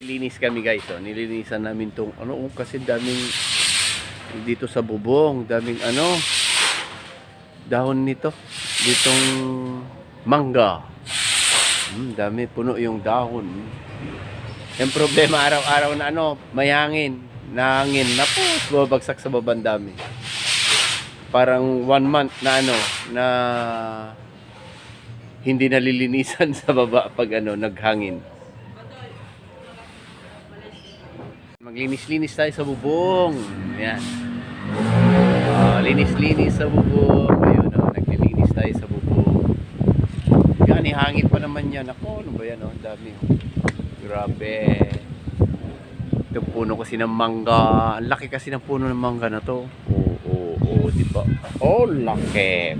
Linis kami guys, oh. nilinisan namin tong ano, oh, kasi daming dito sa bubong, daming ano, dahon nito, ditong mangga. Hmm, dami, puno yung dahon. Yung problema araw-araw na ano, may hangin, na hangin, napos, bumabagsak sa babang dami. Parang one month na ano, na hindi nalilinisan sa baba pag ano, naghangin. Maglinis-linis tayo sa bubong. Yan. Ah, linis-linis sa bubong. Ayun, oh, naglilinis tayo sa bubong. Yan, ihangin pa naman yan. Ako, ano ba yan? Oh? Dami. Oh. Grabe. Ito puno kasi ng mangga. Ang laki kasi ng puno ng mangga na to. Oo, oo, oo, di ba? Oh, laki.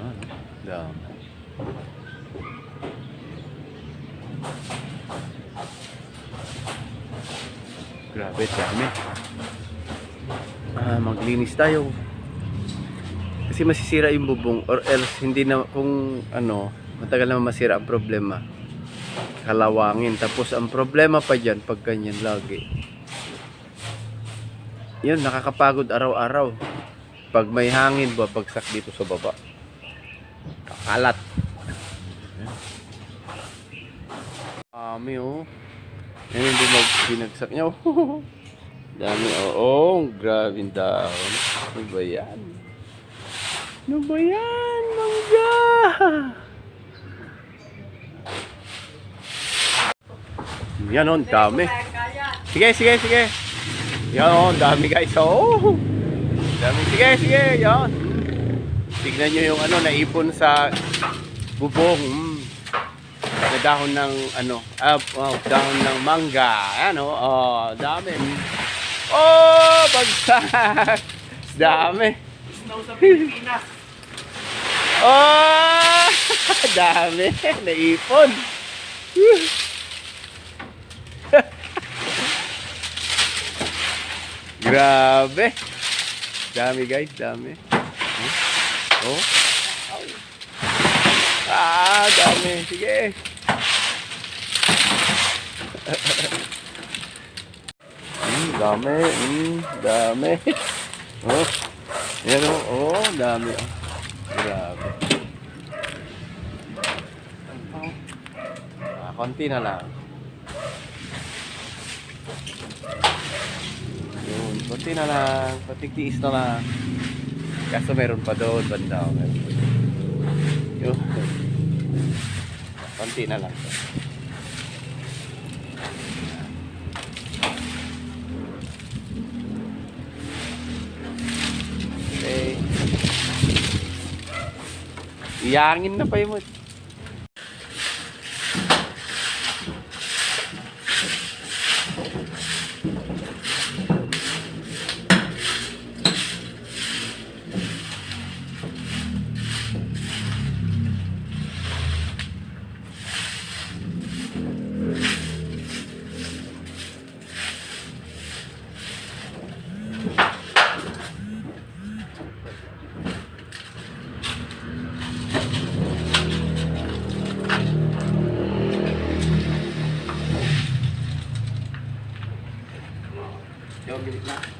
Yan, dami. Grabe, dami. Ah, maglinis tayo. Kasi masisira yung bubong or else hindi na kung ano, matagal na masira ang problema. Kalawangin. Tapos ang problema pa dyan pag ganyan lagi. Yun, nakakapagod araw-araw. Pag may hangin, babagsak dito sa baba. Kakalat. Dami oh. Yan yung bumag binagsak niya. Oh. Dami oh. Oh, grabe yung dahon. Ano ba yan? Ano ba yan? Mangga! Yan oh, dami. Sige, sige, sige. Yan oh, dami guys. Oh. Dami. Sige, sige. Yan. Tignan nyo yung ano, naipon sa bubong. Mm. Na dahon ng ano, ah, wow, dahon ng mangga. Ano, oh, dami. Oh, bagsak. Dami. Snow sa Pilipinas. Oh, dami. Naipon. Grabe. Dami guys, dami. Oh. oh. Ah, dami. Sige. Mm, dami. Mm, dami. Oh. Yan oh. Dami. Grabe. Ah, konti na lang. Yun, konti na lang. Patigtiis na lang. Kaso meron pa doon, banda. Meron. Yun. Konti na lang. Okay. Iyangin na pa Yung gilid.